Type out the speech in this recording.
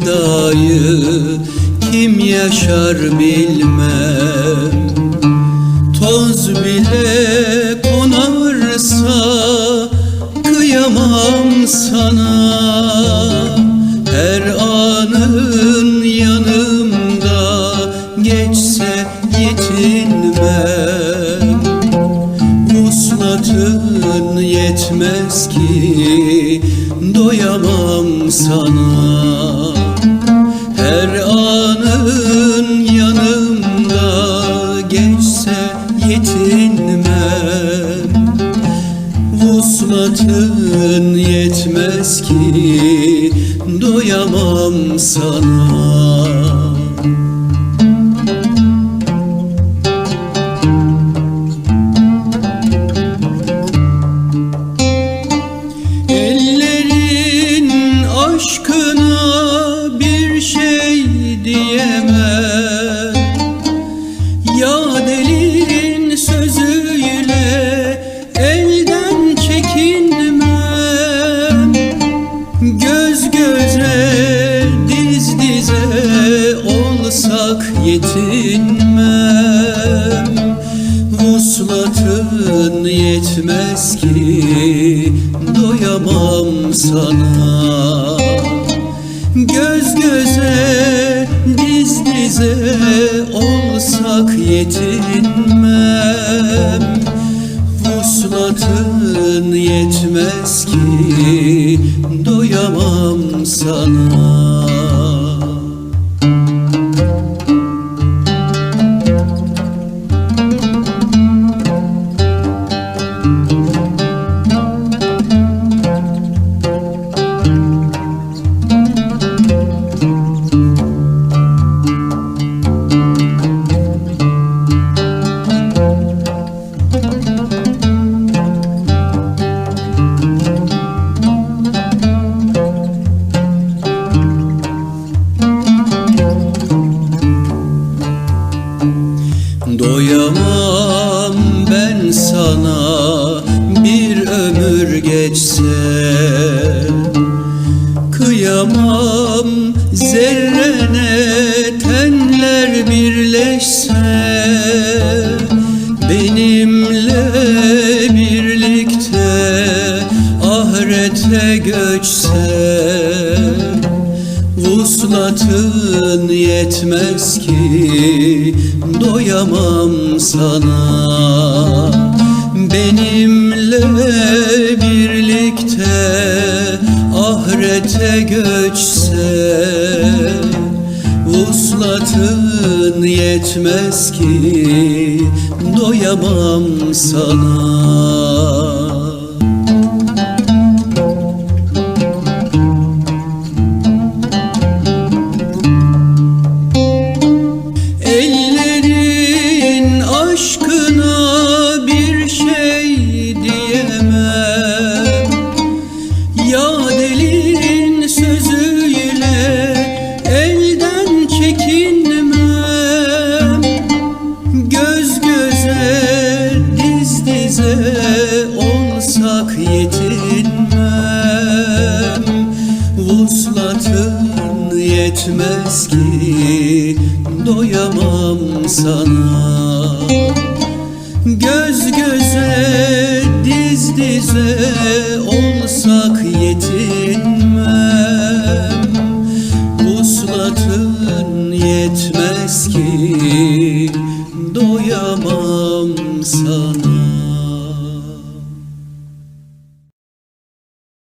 dünyayı kim yaşar bilmem. Toz bile konarsa kıyamam sana. Her anın yanımda geçse yetinmem. Vuslatın yetmez ki doyamam sana yetinmem Vuslatın yetmez ki doyamam sana yetmez ki doyamam sana. Göz göze diz dize olsak yetinmem. Vuslatın yetmez ki doyamam sana bir ömür geçse Kıyamam zerrene tenler birleşse Benimle birlikte ahirete göçse Vuslatın yetmez ki doyamam sana. Benimle ahirete göçse Vuslatın yetmez ki doyamam sana bitmez ki doyamam sana. Göz göze diz dize olsak yetinmem. Uslatın yetmez ki doyamam sana.